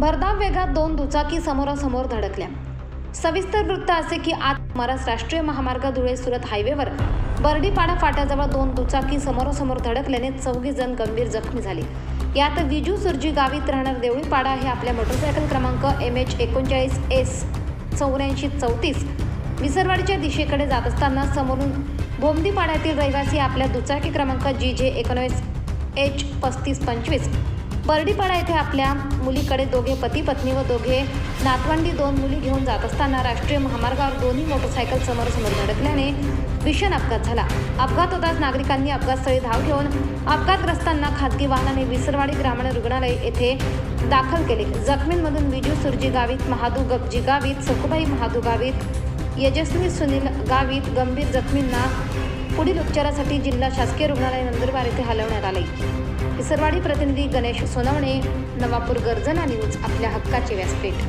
वेगात दोन दुचाकी समोरासमोर धडकल्या. सविस्तर वृत्त असे की आज महाराष्ट्र राष्ट्रीय महामार्ग धुळे सुरत हायवेवर बर्डीपाडा फाट्याजवळ दोन दुचाकी समोरासमोर धडकल्याने चौघी जण गंभीर जखमी झाले. यात विजू सुरजी गावीत राहणार देवळीपाडा हे आपल्या मोटरसायकल क्रमांक एम एच एकोणचाळीस एस चौऱ्याऐंशी चौतीस विसरवाडीच्या दिशेकडे जात असताना समोरून भोमदीपाड्यातील रहिवासी आपल्या दुचाकी क्रमांक जी जे एकोणवीस एच पस्तीस पंचवीस बर्डीपाडा येथे आपल्या मुलीकडे दोघे पती पत्नी व दोघे नातवंडी दोन मुली घेऊन जात असताना राष्ट्रीय महामार्गावर दोन्ही मोटरसायकल समोरासमोर धडकल्याने भीषण अपघात झाला. अपघात होताच नागरिकांनी अपघातस्थळी धाव घेऊन अपघातग्रस्तांना खाजगी वाहनाने विसरवाडी ग्रामीण रुग्णालय येथे दाखल केले. जखमींमधून विजू सुरजी गावित महादू गपजी गावित सखुबाई महादू गावित यशस्वी सुनील गावित गंभीर जखमींना पुढील उपचारासाठी जिल्हा शासकीय रुग्णालय नंदुरबार येथे हलवण्यात आले. इसरवाडी प्रतिनिधी गणेश सोनवणे नवापूर गर्जना न्यूज आपल्या हक्काचे व्यासपीठ.